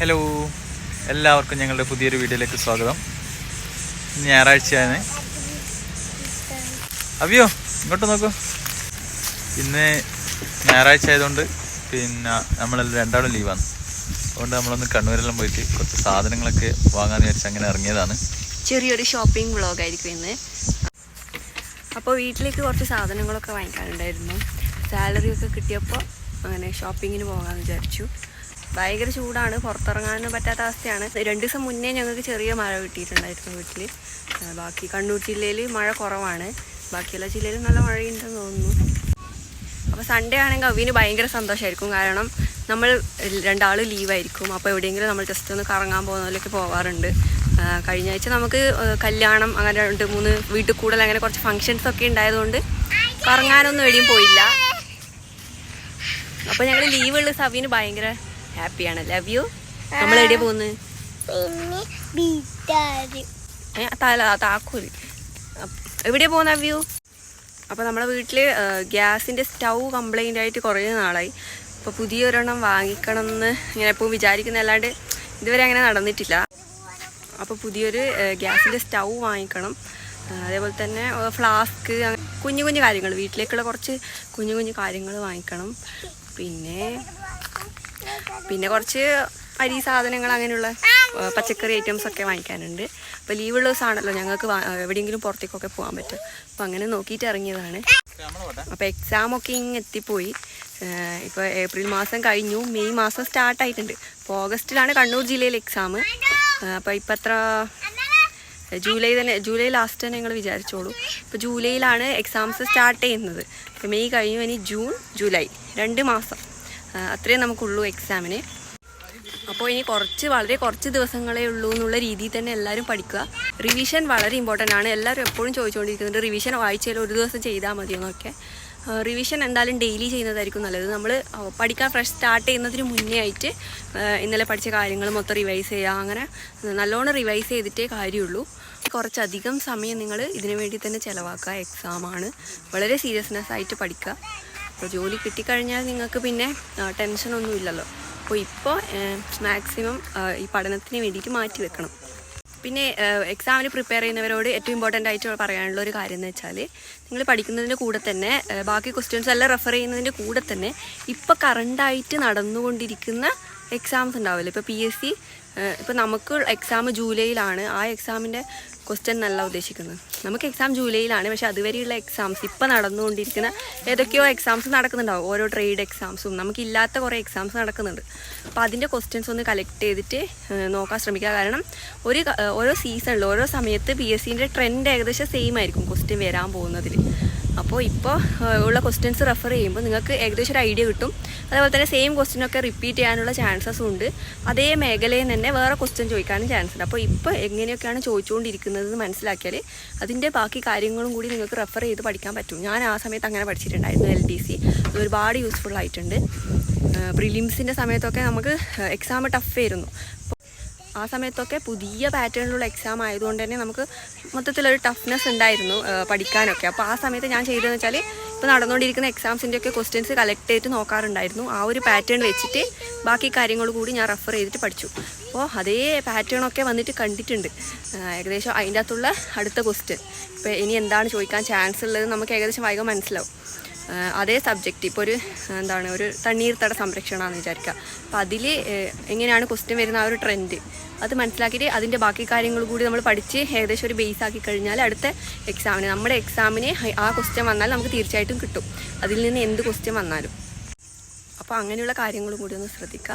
Hello എല്ലാവർക്കും ഞങ്ങളുടെ പുതിയൊരു വീഡിയോയിലേക്ക് സ്വാഗതം. ഞായറാഴ്ചയാണ്. അവിയോ ഇങ്ങോട്ട് നോക്കൂ. ഇന്ന് ഞായറാഴ്ച ആയതുകൊണ്ട് പിന്നെ നമ്മളെല്ലാം രണ്ടാളും ലീവാണ് അതുകൊണ്ട് നമ്മളൊന്ന് കണ്ണൂരെല്ലാം പോയിട്ട് കുറച്ച് സാധനങ്ങളൊക്കെ വാങ്ങാന്ന് വിചാരിച്ച് അങ്ങനെ ഇറങ്ങിയതാണ്. ചെറിയൊരു ഷോപ്പിംഗ് വ്ളോഗായിരിക്കും ഇന്ന്. അപ്പോൾ വീട്ടിലേക്ക് കുറച്ച് സാധനങ്ങളൊക്കെ വാങ്ങിക്കാനുണ്ടായിരുന്നു. സാലറി ഒക്കെ കിട്ടിയപ്പോൾ അങ്ങനെ ഷോപ്പിങ്ങിന് പോകാമെന്ന് വിചാരിച്ചു. ഭയങ്കര ചൂടാണ് പുറത്തിറങ്ങാനൊന്നും പറ്റാത്ത അവസ്ഥയാണ്. രണ്ട് ദിവസം മുന്നേ ഞങ്ങൾക്ക് ചെറിയ മഴ കിട്ടിയിട്ടുണ്ടായിരുന്നു വീട്ടിൽ ബാക്കി കണ്ണൂർ ജില്ലയിൽ മഴ കുറവാണ്. ബാക്കിയുള്ള ജില്ലയിലും നല്ല മഴയുണ്ടെന്ന് തോന്നുന്നു. അപ്പോൾ സൺഡേ ആണെങ്കിൽ അവിന് ഭയങ്കര സന്തോഷമായിരിക്കും കാരണം നമ്മൾ രണ്ടാൾ ലീവായിരിക്കും. അപ്പോൾ എവിടെയെങ്കിലും നമ്മൾ ജസ്റ്റ് ഒന്ന് കറങ്ങാൻ പോകുന്നതിലൊക്കെ പോകാറുണ്ട് കഴിഞ്ഞ ആഴ്ച നമുക്ക് കല്യാണം അങ്ങനെ രണ്ട് മൂന്ന് വീട്ടിൽ കൂടുതൽ അങ്ങനെ കുറച്ച് ഫങ്ഷൻസ് ഒക്കെ ഉണ്ടായതുകൊണ്ട് കറങ്ങാനൊന്നും എവിടെയും പോയില്ല. അപ്പോൾ ഞങ്ങൾ ലീവുള്ള സവീന് ഭയങ്കര ഹാപ്പിയാണ്. ലവ് യു നമ്മൾ എവിടെയാ പോകുന്നത് താക്കൂൽ. എവിടെയാ പോകുന്ന വ്യൂ അപ്പോൾ നമ്മുടെ വീട്ടിൽ ഗ്യാസിന്റെ സ്റ്റൗ കംപ്ലൈന്റ് ആയിട്ട് കുറേ നാളായി. അപ്പോൾ പുതിയൊരെണ്ണം വാങ്ങിക്കണം എന്ന് ഇങ്ങനെ എപ്പോ വിചാരിക്കുന്ന അല്ലാണ്ട് ഇതുവരെ അങ്ങനെ നടന്നിട്ടില്ല. അപ്പോൾ പുതിയൊരു ഗ്യാസിന്റെ സ്റ്റൗ വാങ്ങിക്കണം. അതേപോലെ തന്നെ ഫ്ലാസ്ക് കുഞ്ഞു കുഞ്ഞു കാര്യങ്ങൾ വീട്ടിലേക്കുള്ള കുറച്ച് കുഞ്ഞു കുഞ്ഞു കാര്യങ്ങൾ വാങ്ങിക്കണം. പിന്നെ പിന്നെ കുറച്ച് അരി സാധനങ്ങൾ അങ്ങനെയുള്ള പച്ചക്കറി ഐറ്റംസ് ഒക്കെ വാങ്ങിക്കാനുണ്ട്. അപ്പോൾ ലീവുള്ള ദിവസമാണല്ലോ ഞങ്ങൾക്ക് എവിടെയെങ്കിലും പുറത്തേക്കൊക്കെ പോകാൻ പറ്റും അപ്പോൾ അങ്ങനെ നോക്കിയിട്ട് ഇറങ്ങിയതാണ്. അപ്പോൾ എക്സാം ഒക്കെ ഇങ്ങ് എത്തിപ്പോയി. ഇപ്പോൾ ഏപ്രിൽ മാസം കഴിഞ്ഞു. മെയ് മാസം സ്റ്റാർട്ട് ആയിട്ടുണ്ട്. അപ്പോൾ ഓഗസ്റ്റിലാണ് കണ്ണൂർ ജില്ലയിൽ എക്സാം അപ്പോൾ ഇപ്പം അത്ര ജൂലൈ തന്നെ ജൂലൈ ലാസ്റ്റ് തന്നെ ഞങ്ങൾ വിചാരിച്ചോളൂ. ഇപ്പോൾ ജൂലൈയിലാണ് എക്സാംസ് സ്റ്റാർട്ട് ചെയ്യുന്നത്. മെയ് കഴിഞ്ഞു ഇനി ജൂൺ ജൂലൈ. രണ്ട് മാസം. അത്രയും നമുക്കുള്ളൂ എക്സാമിന് അപ്പോൾ ഇനി കുറച്ച് വളരെ കുറച്ച് ദിവസങ്ങളേ ഉള്ളൂ എന്നുള്ള രീതിയിൽ തന്നെ എല്ലാവരും പഠിക്കുക. റിവിഷൻ വളരെ ഇമ്പോർട്ടന്റ് ആണ്. എല്ലാവരും എപ്പോഴും ചോദിച്ചുകൊണ്ടിരിക്കുന്നുണ്ട് റിവിഷൻ ആഴ്ചയിൽ ഒരു ദിവസം ചെയ്താൽ മതിയെന്നൊക്കെ റിവിഷൻ എന്തായാലും ഡെയിലി ചെയ്യുന്നതായിരിക്കും നല്ലത്. നമ്മൾ പഠിക്കാൻ ഫ്രഷ് സ്റ്റാർട്ട് ചെയ്യുന്നതിന് മുന്നേ ആയിട്ട് ഇന്നലെ പഠിച്ച കാര്യങ്ങൾ മൊത്തം റിവൈസ് ചെയ്യുക. അങ്ങനെ നല്ലോണം റിവൈസ് ചെയ്തിട്ടേ കാര്യമുള്ളൂ. കുറച്ചധികം സമയം നിങ്ങൾ ഇതിനു വേണ്ടി തന്നെ ചിലവാക്കുക. എക്സാമാണ് വളരെ സീരിയസ്നെസ് ആയിട്ട് പഠിക്കുക. അപ്പോൾ ജോലി കിട്ടിക്കഴിഞ്ഞാൽ നിങ്ങൾക്ക് പിന്നെ ടെൻഷനൊന്നും ഇല്ലല്ലോ. അപ്പോൾ ഇപ്പോൾ മാക്സിമം ഈ പഠനത്തിന് വേണ്ടിയിട്ട് മാറ്റി വെക്കണം. പിന്നെ എക്സാമിന് പ്രിപ്പയർ ചെയ്യുന്നവരോട് ഏറ്റവും ഇമ്പോർട്ടന്റ് ആയിട്ട് പറയാനുള്ള ഒരു കാര്യം എന്ന് വെച്ചാൽ നിങ്ങൾ പഠിക്കുന്നതിന്റെ കൂടെ തന്നെ ബാക്കി ക്വസ്റ്റ്യൻസ് എല്ലാം റെഫർ ചെയ്യുന്നതിന്റെ കൂടെ തന്നെ ഇപ്പോൾ കറണ്ടായിട്ട് നടന്നുകൊണ്ടിരിക്കുന്ന എക്സാംസ് ഉണ്ടാവില്ല? ഇപ്പോൾ പി എസ് സി ഇപ്പോൾ നമുക്ക് എക്സാം ജൂലൈയിലാണ്. ആ എക്സാമിന്റെ ക്വസ്റ്റ്യൻ എന്നല്ല ഉദ്ദേശിക്കുന്നത്. നമുക്ക് എക്സാം ജൂലൈയിലാണ് പക്ഷേ അതുവരെയുള്ള എക്സാംസ് ഇപ്പം നടന്നുകൊണ്ടിരിക്കുന്ന ഏതൊക്കെയോ എക്സാംസ് നടക്കുന്നുണ്ടാവും. ഓരോ ട്രേഡ് എക്സാംസും നമുക്കില്ലാത്ത കുറേ എക്സാംസ് നടക്കുന്നുണ്ട്. അപ്പോൾ അതിന്റെ ക്വസ്റ്റ്യൻസ് ഒന്ന് കളക്ട് ചെയ്തിട്ട് നോക്കാൻ ശ്രമിക്കുക. കാരണം ഒരു ഓരോ സീസണിൽ ഓരോ സമയത്ത് പി എസ് സിന്റെ ട്രെൻഡ് ഏകദേശം സെയിം ആയിരിക്കും ക്വസ്റ്റ്യൻ വരാൻ പോകുന്നതിൽ അപ്പോൾ ഇപ്പോൾ ഉള്ള ക്വസ്റ്റ്യൻസ് റെഫർ ചെയ്യുമ്പോൾ നിങ്ങൾക്ക് ഏകദേശം ഒരു ഐഡിയ കിട്ടും. അതേപോലെ തന്നെ സെയിം ക്വസ്റ്റ്യൻ ഒക്കെ റിപ്പീറ്റ് ചെയ്യാനുള്ള ചാൻസസും ഉണ്ട്. അതേ മേഖലയിൽ തന്നെ വേറെ ക്വസ്റ്റ്യൻ ചോദിക്കാനും ചാൻസ് ഉണ്ട്. അപ്പോൾ ഇപ്പോൾ എങ്ങനെയൊക്കെയാണ് ചോദിച്ചുകൊണ്ടിരിക്കുന്നത് എന്ന് മനസ്സിലാക്കിയാൽ അതിന്റെ ബാക്കി കാര്യങ്ങളും കൂടി നിങ്ങൾക്ക് റെഫർ ചെയ്ത് പഠിക്കാൻ പറ്റും. ഞാൻ ആ സമയത്ത് അങ്ങനെ പഠിച്ചിട്ടുണ്ടായിരുന്നു എൽ ഡി സി ഒരുപാട് യൂസ്ഫുൾ ആയിട്ടുണ്ട്. പ്രിലിംസിന്റെ സമയത്തൊക്കെ നമുക്ക് എക്സാം ടഫ് ആയിരുന്നു. ആ സമയത്തൊക്കെ പുതിയ പാറ്റേണിലുള്ള എക്സാം ആയതുകൊണ്ട് തന്നെ നമുക്ക് മൊത്തത്തിലൊരു ടഫ്നെസ് ഉണ്ടായിരുന്നു പഠിക്കാനൊക്കെ. അപ്പോൾ ആ സമയത്ത് ഞാൻ ചെയ്തതെന്ന് വെച്ചാൽ ഇപ്പോൾ നടന്നുകൊണ്ടിരിക്കുന്ന എക്സാംസിന്റെ ഒക്കെ ക്വസ്റ്റ്യൻസ് കളക്ട് ചെയ്തിട്ട് നോക്കാറുണ്ടായിരുന്നു. ആ ഒരു പാറ്റേൺ വെച്ചിട്ട് ബാക്കി കാര്യങ്ങൾ കൂടി ഞാൻ റെഫർ ചെയ്തിട്ട് പഠിച്ചു. അപ്പോൾ അതേ പാറ്റേണൊക്കെ വന്നിട്ട് കണ്ടിട്ടുണ്ട്. ഏകദേശം അതിന്റെ അകത്തുള്ള അടുത്ത ക്വസ്റ്റ്യൻ ഇപ്പോൾ ഇനി എന്താണ് ചോദിക്കാൻ ചാൻസ് ഉള്ളത് നമുക്ക് ഏകദേശം വൈകം മനസ്സിലാവും. അതേ സബ്ജക്റ്റ് ഇപ്പോൾ ഒരു എന്താണ് ഒരു തണ്ണീർത്തട സംരക്ഷണമാണെന്ന് വിചാരിക്കുക അപ്പോൾ അതിൽ എങ്ങനെയാണ് ക്വസ്റ്റ്യൻ വരുന്ന ആ ഒരു ട്രെൻഡ് അത് മനസ്സിലാക്കിയിട്ട് അതിന്റെ ബാക്കി കാര്യങ്ങൾ കൂടി നമ്മൾ പഠിച്ച് ഏകദേശം ഒരു ബേസ് ആക്കി കഴിഞ്ഞാൽ അടുത്ത എക്സാമിന് നമ്മുടെ എക്സാമിന് ആ ക്വസ്റ്റ്യൻ വന്നാൽ നമുക്ക് തീർച്ചയായിട്ടും കിട്ടും. അതിൽ നിന്ന് എന്ത് ക്വസ്റ്റ്യൻ വന്നാലും. അപ്പോൾ അങ്ങനെയുള്ള കാര്യങ്ങളും കൂടി ഒന്ന് ശ്രദ്ധിക്കുക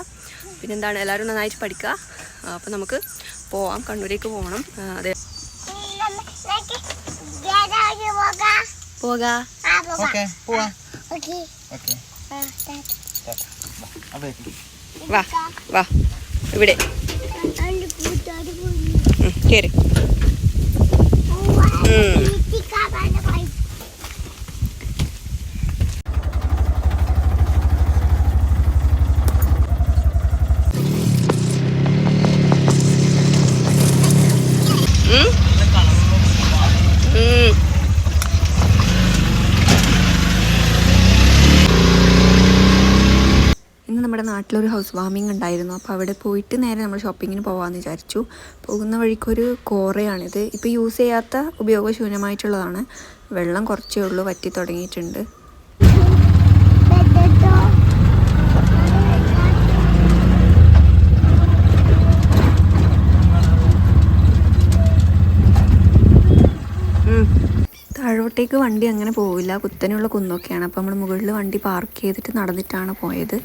പിന്നെ എന്താണ് എല്ലാവരും നന്നായിട്ട് പഠിക്കുക അപ്പോൾ നമുക്ക് പോവാം കണ്ണൂരേക്ക് പോകണം അതെ. പോകാം. ഓക്കെ പോവാ ഓക്കെ വാ വാ ഇവിടെ കയറി നാട്ടിലൊരു ഹൗസ് വാമിംഗ് ഉണ്ടായിരുന്നു. അപ്പോൾ അവിടെ പോയിട്ട് നേരെ നമ്മൾ ഷോപ്പിങ്ങിന് പോകാമെന്ന് വിചാരിച്ചു. പോകുന്ന വഴിക്കൊരു കോറയാണിത്. ഇപ്പോൾ യൂസ് ചെയ്യാത്ത ഉപയോഗശൂന്യമായിട്ടുള്ളതാണ്. വെള്ളം കുറച്ചേ ഉള്ളൂ വറ്റി തുടങ്ങിയിട്ടുണ്ട്. താഴോട്ടേക്ക് വണ്ടി അങ്ങനെ പോവില്ല. കുത്തനെയുള്ള കുന്നൊക്കെയാണ്. അപ്പോൾ നമ്മൾ മുകളിൽ വണ്ടി പാർക്ക് ചെയ്തിട്ട് നടന്നിട്ടാണ് പോയത്.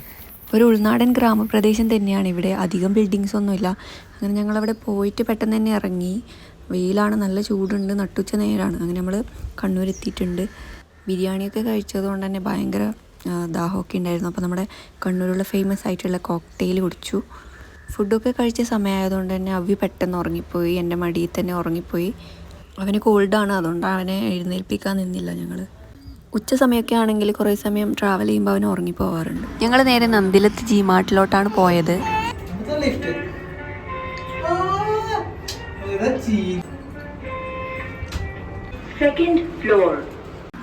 ഒരു ഉൾനാടൻ ഗ്രാമപ്രദേശം തന്നെയാണ്. ഇവിടെ അധികം ബിൽഡിങ്സ് ഒന്നുമില്ല. അങ്ങനെ ഞങ്ങളവിടെ പോയിട്ട് പെട്ടെന്ന് തന്നെ ഇറങ്ങി. വെയിലാണ് നല്ല ചൂടുണ്ട് നട്ടുച്ച നേരാണ്. അങ്ങനെ നമ്മൾ കണ്ണൂരെത്തിയിട്ടുണ്ട്. ബിരിയാണിയൊക്കെ കഴിച്ചതുകൊണ്ട് തന്നെ ഭയങ്കര ദാഹമൊക്കെ ഉണ്ടായിരുന്നു. അപ്പോൾ നമ്മുടെ കണ്ണൂരുള്ള ഫേമസ് ആയിട്ടുള്ള കോക്ടെയിൽ കുടിച്ചു. ഫുഡൊക്കെ കഴിച്ച സമയമായതുകൊണ്ട് തന്നെ അവി പെട്ടെന്ന് ഉറങ്ങിപ്പോയി. എന്റെ മടിയിൽ തന്നെ ഉറങ്ങിപ്പോയി. അവന് കോൾഡാണ് അതുകൊണ്ട് അവനെ എഴുന്നേൽപ്പിക്കാൻ നിന്നില്ല ഞങ്ങൾ ഉച്ച സമയമൊക്കെ ആണെങ്കിൽ കുറേ സമയം ട്രാവൽ ചെയ്യുമ്പോൾ അവൻ ഉറങ്ങിപ്പോവാറുണ്ട്. ഞങ്ങൾ നേരെ നന്ദിലത്ത് ജി സെക്കൻഡ് പോയത്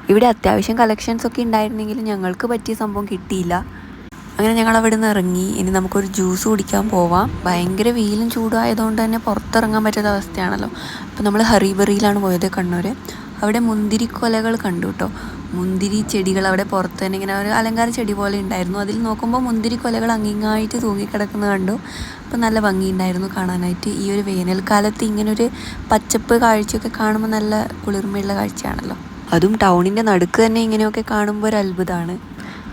ഇവിടെ അത്യാവശ്യം കളക്ഷൻസ് ഒക്കെ ഉണ്ടായിരുന്നെങ്കിലും ഞങ്ങൾക്ക് പറ്റിയ സംഭവം കിട്ടിയില്ല. അങ്ങനെ ഞങ്ങൾ അവിടെ നിന്ന് ഇറങ്ങി. ഇനി നമുക്കൊരു ജ്യൂസ് കുടിക്കാൻ പോവാം. ഭയങ്കര വെയിലും ചൂടായതുകൊണ്ട് തന്നെ പുറത്തിറങ്ങാൻ പറ്റാത്ത അവസ്ഥയാണല്ലോ. അപ്പോൾ നമ്മൾ ഹറിബറിയിലാണ് പോയത് കണ്ണൂർ അവിടെ മുന്തിരിക്കൊലകൾ കണ്ടു കേട്ടോ മുന്തിരി ചെടികൾ അവിടെ പുറത്ത് തന്നെ ഇങ്ങനെ ഒരു അലങ്കാര ചെടി പോലെ ഉണ്ടായിരുന്നു. അതിൽ നോക്കുമ്പോൾ മുന്തിരി കൊലകൾ അങ്ങിങ്ങായിട്ട് തൂങ്ങിക്കിടക്കുന്നത് കണ്ടു. അപ്പോൾ നല്ല ഭംഗിയുണ്ടായിരുന്നു കാണാനായിട്ട്. ഈ ഒരു വേനൽക്കാലത്ത് ഇങ്ങനൊരു പച്ചപ്പ് കാഴ്ചയൊക്കെ കാണുമ്പോൾ നല്ല കുളിർമയുള്ള കാഴ്ചയാണല്ലോ. അതും ടൗണിന്റെ നടുക്ക് തന്നെ ഇങ്ങനെയൊക്കെ കാണുമ്പോൾ ഒരു അത്ഭുതമാണ്.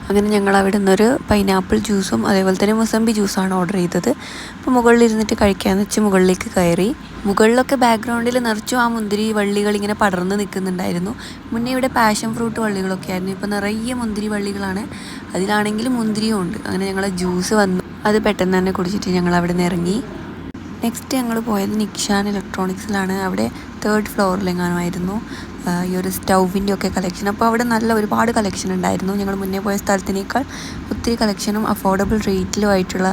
അങ്ങനെ ഞങ്ങൾ അവിടെ നിന്നൊരു പൈനാപ്പിൾ ജ്യൂസും അതേപോലെ തന്നെ മുസംബി ജ്യൂസാണ് ഓർഡർ ചെയ്തത്. അപ്പോൾ മുകളിലിരുന്നിട്ട് കഴിക്കാമെന്ന് വെച്ച് മുകളിലേക്ക് കയറി. മുകളിലൊക്കെ ബാക്ക്ഗ്രൗണ്ടിൽ നിറച്ചും ആ മുന്തിരി വള്ളികൾ ഇങ്ങനെ പടർന്ന് നിൽക്കുന്നുണ്ടായിരുന്നു. മുന്നേ ഇവിടെ പാഷൻ ഫ്രൂട്ട് വള്ളികളൊക്കെ ആയിരുന്നു. ഇപ്പോൾ നിറയെ മുന്തിരി വള്ളികളാണ്. അതിലാണെങ്കിൽ മുന്തിരിയും ഉണ്ട്. അങ്ങനെ ഞങ്ങളെ ജ്യൂസ് വന്നു. അത് പെട്ടെന്ന് തന്നെ കുടിച്ചിട്ട് ഞങ്ങൾ അവിടെ നിന്ന് ഇറങ്ങി. നെക്സ്റ്റ് ഞങ്ങൾ പോയത് നിക്ഷാൻ ഇലക്ട്രോണിക്സിലാണ് അവിടെ തേർഡ് ഫ്ലോറിലെങ്ങാനുമായിരുന്നു ഈ ഒരു സ്റ്റൗവിന്റെ ഒക്കെ കളക്ഷൻ അപ്പോൾ അവിടെ നല്ല ഒരുപാട് കളക്ഷൻ ഉണ്ടായിരുന്നു. ഞങ്ങൾ മുന്നേ പോയ സ്ഥലത്തിനേക്കാൾ ഒത്തിരി കളക്ഷനും അഫോർഡബിൾ റേറ്റിലുമായിട്ടുള്ള ആയിട്ടുള്ള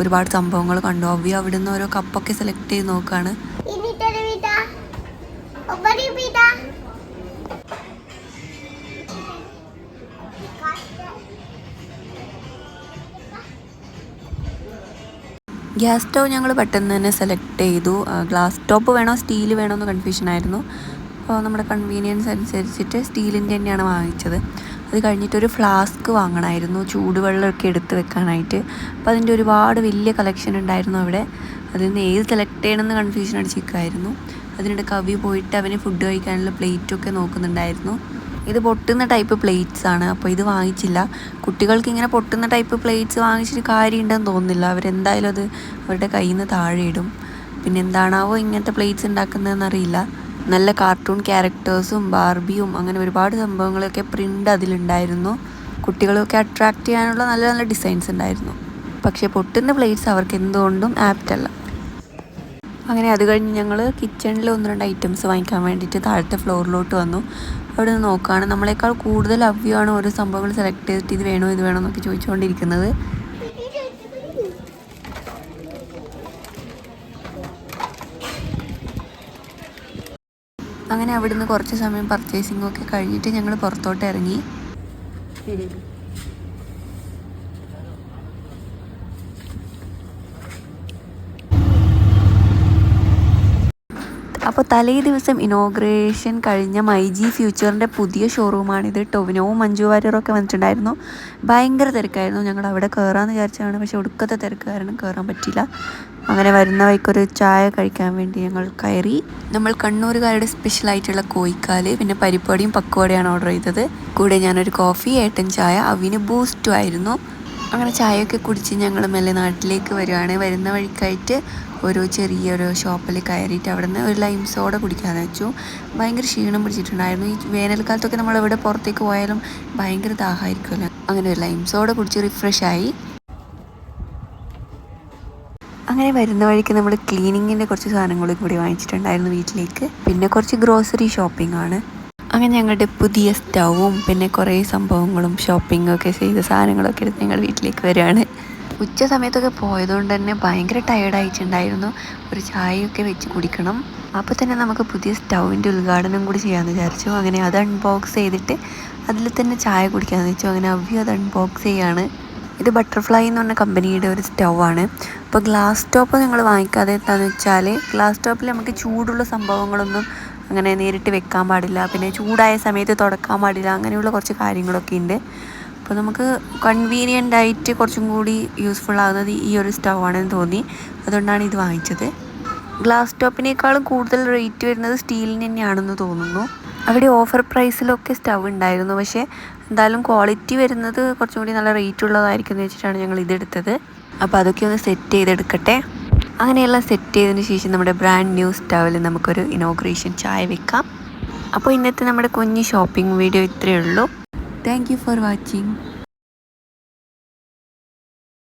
ഒരുപാട് സംഭവങ്ങൾ കണ്ടു. അവ്യ അവിടെ നിന്ന് ഓരോ കപ്പൊക്കെ സെലക്ട് ചെയ്ത് നോക്കുകയാണ് ഗ്യാസ് സ്റ്റൗ ഞങ്ങൾ പെട്ടെന്ന് തന്നെ സെലക്ട് ചെയ്തു. ഗ്ലാസ് ടോപ്പ് വേണോ സ്റ്റീൽ വേണോ എന്ന് കൺഫ്യൂഷൻ ആയിരുന്നു. അപ്പോൾ നമ്മുടെ കൺവീനിയൻസ് അനുസരിച്ചിട്ട് സ്റ്റീലിന്റെ തന്നെയാണ് വാങ്ങിച്ചത്. അത് കഴിഞ്ഞിട്ട് ഒരു ഫ്ലാസ്ക് വാങ്ങണമായിരുന്നു ചൂടുവെള്ളമൊക്കെ എടുത്ത് വെക്കാനായിട്ട്. അപ്പോൾ അതിന്റെ ഒരുപാട് വലിയ കളക്ഷൻ ഉണ്ടായിരുന്നു അവിടെ. അതിൽ നിന്ന് ഏത് സെലക്ട് ചെയ്യണമെന്ന് കൺഫ്യൂഷൻ അടിച്ചിരിക്കുമായിരുന്നു അതിനിടെ കവി പോയിട്ട് അവന് ഫുഡ് കഴിക്കാനുള്ള പ്ലേറ്റൊക്കെ നോക്കുന്നുണ്ടായിരുന്നു. ഇത് പൊട്ടുന്ന ടൈപ്പ് പ്ലേറ്റ്സ് ആണ്. അപ്പോൾ ഇത് വാങ്ങിച്ചില്ല. കുട്ടികൾക്ക് ഇങ്ങനെ പൊട്ടുന്ന ടൈപ്പ് പ്ലേറ്റ്സ് വാങ്ങിച്ചിട്ട് കാര്യമുണ്ടെന്ന് തോന്നുന്നില്ല. അവരെന്തായാലും അത് അവരുടെ കയ്യിൽ നിന്ന് താഴെ ഇടും. പിന്നെ എന്താണാവോ ഇങ്ങനത്തെ പ്ലേറ്റ്സ് ഉണ്ടാക്കുന്നതെന്ന് അറിയില്ല. നല്ല കാർട്ടൂൺ ക്യാരക്ടേഴ്സും ബാർബിയും അങ്ങനെ ഒരുപാട് സംഭവങ്ങളൊക്കെ പ്രിന്റ് അതിലുണ്ടായിരുന്നു. കുട്ടികളൊക്കെ അട്രാക്റ്റ് ചെയ്യാനുള്ള നല്ല നല്ല ഡിസൈൻസ് ഉണ്ടായിരുന്നു. പക്ഷേ പൊട്ടുന്ന പ്ലേറ്റ്സ് അവർക്ക് എന്തുകൊണ്ടും ആപ്റ്റ് അല്ല. അങ്ങനെ അത് കഴിഞ്ഞ് ഞങ്ങൾ കിച്ചണിൽ ഒന്ന് രണ്ട് ഐറ്റംസ് വാങ്ങിക്കാൻ വേണ്ടിയിട്ട് താഴത്തെ ഫ്ലോറിലോട്ട് വന്നു. അവിടെ നിന്ന് നോക്കുകയാണ് നമ്മളെക്കാൾ കൂടുതൽ അവ്യമാണ് ഓരോ സംഭവങ്ങൾ സെലക്ട് ചെയ്തിട്ട് ഇത് വേണോ ഇത് വേണോ എന്നൊക്കെ ചോദിച്ചുകൊണ്ടിരിക്കുന്നത് അങ്ങനെ അവിടുന്ന് കുറച്ച് സമയം പർച്ചേസിംഗ് ഒക്കെ കഴിഞ്ഞിട്ട് ഞങ്ങൾ പുറത്തോട്ട് ഇറങ്ങി. അപ്പോൾ തലേ ദിവസം ഇനോഗ്രേഷൻ കഴിഞ്ഞ മൈജി ഫ്യൂച്ചറിന്റെ പുതിയ ഷോറൂമാണിത് ടൊവിനോവും മഞ്ജു വാര്യറൊക്കെ വന്നിട്ടുണ്ടായിരുന്നു. ഭയങ്കര തിരക്കായിരുന്നു. ഞങ്ങൾ അവിടെ കയറാമെന്ന് വിചാരിച്ചതാണ്. പക്ഷെ ഒടുക്കത്തെ തിരക്ക് കാരണം കയറാൻ പറ്റിയില്ല. അങ്ങനെ വരുന്ന വഴിക്കൊരു ചായ കഴിക്കാൻ വേണ്ടി ഞങ്ങൾ കയറി. നമ്മൾ കണ്ണൂരുകാരുടെ സ്പെഷ്യൽ ആയിട്ടുള്ള കോയിക്കാൽ പിന്നെ പരിപ്പടിയും പക്കുവടയാണ് ഓർഡർ ചെയ്തത്. കൂടെ ഞാനൊരു കോഫി ഏട്ടൻ ചായ അവിന് ബൂസ്റ്റും ആയിരുന്നു. അങ്ങനെ ചായയൊക്കെ കുടിച്ച് ഞങ്ങൾ മെല്ലെ നാട്ടിലേക്ക് വരുവാണ്. വരുന്ന വഴിക്കായിട്ട് ഒരു ചെറിയൊരു ഷോപ്പിൽ കയറിയിട്ട് അവിടെ നിന്ന് ഒരു ലൈം സോഡ കുടിക്കാമെന്ന് വെച്ചു. ഭയങ്കര ക്ഷീണം പിടിച്ചിട്ടുണ്ടായിരുന്നു. ഈ വേനൽക്കാലത്തൊക്കെ നമ്മൾ എവിടെ പുറത്തേക്ക് പോയാലും ഭയങ്കര ദാഹമായിരിക്കുമല്ലോ. അങ്ങനെ ഒരു ലൈം സോഡ കുടിച്ച് റിഫ്രഷ് ആയി. അങ്ങനെ വരുന്ന വഴിക്ക് നമ്മൾ ക്ലീനിങ്ങിന്റെ കുറച്ച് സാധനങ്ങളും കൂടി വാങ്ങിച്ചിട്ടുണ്ടായിരുന്നു വീട്ടിലേക്ക്. പിന്നെ കുറച്ച് ഗ്രോസറി ഷോപ്പിംഗ് ആണ്. അങ്ങനെ ഞങ്ങളുടെ പുതിയ സ്റ്റൗവും പിന്നെ കുറേ സംഭവങ്ങളും ഷോപ്പിംഗും ഒക്കെ ചെയ്ത സാധനങ്ങളൊക്കെ എടുത്ത് ഞങ്ങൾ വീട്ടിലേക്ക് വരികയാണ്. ഉച്ച സമയത്തൊക്കെ പോയതുകൊണ്ട് തന്നെ ഭയങ്കര ടയർഡായിട്ടുണ്ടായിരുന്നു ഒരു ചായയൊക്കെ വെച്ച് കുടിക്കണം. അപ്പോൾ തന്നെ നമുക്ക് പുതിയ സ്റ്റൗവിന്റെ ഉദ്ഘാടനം കൂടി ചെയ്യാമെന്ന് വിചാരിച്ചു. അങ്ങനെ അത് അൺബോക്സ് ചെയ്തിട്ട് അതിൽ തന്നെ ചായ കുടിക്കാമെന്ന് വെച്ചു. അങ്ങനെ അവ്യ അത് അൺബോക്സ് ചെയ്യാണ്. ഇത് ബട്ടർഫ്ലൈ എന്ന് പറഞ്ഞ കമ്പനിയുടെ ഒരു സ്റ്റൗ ആണ്. അപ്പോൾ ഗ്ലാസ് ടോപ്പ് ഞങ്ങൾ വാങ്ങിക്കാതെ എന്താണെന്ന് വെച്ചാൽ ഗ്ലാസ് ടോപ്പിൽ നമുക്ക് ചൂടുള്ള സംഭവങ്ങളൊന്നും അങ്ങനെ നേരിട്ട് വെക്കാൻ പാടില്ല. പിന്നെ ചൂടായ സമയത്ത് തുടക്കാൻ പാടില്ല. അങ്ങനെയുള്ള കുറച്ച് കാര്യങ്ങളൊക്കെ ഉണ്ട്. അപ്പോൾ നമുക്ക് കൺവീനിയന്റ് ആയിട്ട് കുറച്ചും കൂടി യൂസ്ഫുൾ ആകുന്നത് ഈ ഒരു സ്റ്റൗ ആണെന്ന് തോന്നി. അതുകൊണ്ടാണ് ഇത് വാങ്ങിച്ചത്. ഗ്ലാസ് ടോപ്പിനേക്കാളും കൂടുതൽ റേറ്റ് വരുന്നത് സ്റ്റീലിന് തന്നെയാണെന്ന് തോന്നുന്നു. അവിടെ ഓഫർ പ്രൈസിലൊക്കെ സ്റ്റൗ ഉണ്ടായിരുന്നു. പക്ഷേ എന്തായാലും ക്വാളിറ്റി വരുന്നത് കുറച്ചും കൂടി നല്ല റേറ്റ് ഉള്ളതായിരിക്കും എന്ന് വെച്ചിട്ടാണ് ഞങ്ങൾ ഇതെടുത്തത് അപ്പോൾ അതൊക്കെ ഒന്ന് സെറ്റ് ചെയ്തെടുക്കട്ടെ. അങ്ങനെയെല്ലാം സെറ്റ് ചെയ്തതിന് ശേഷം നമ്മുടെ ബ്രാൻഡ് ന്യൂ സ്റ്റവിൽ നമുക്കൊരു ഇനോഗ്രേഷൻ ചായ വെക്കാം. അപ്പോൾ ഇന്നത്തെ നമ്മുടെ കുഞ്ഞ് ഷോപ്പിംഗ് വീഡിയോ ഇത്രയേ ഉള്ളൂ. Thank you for watching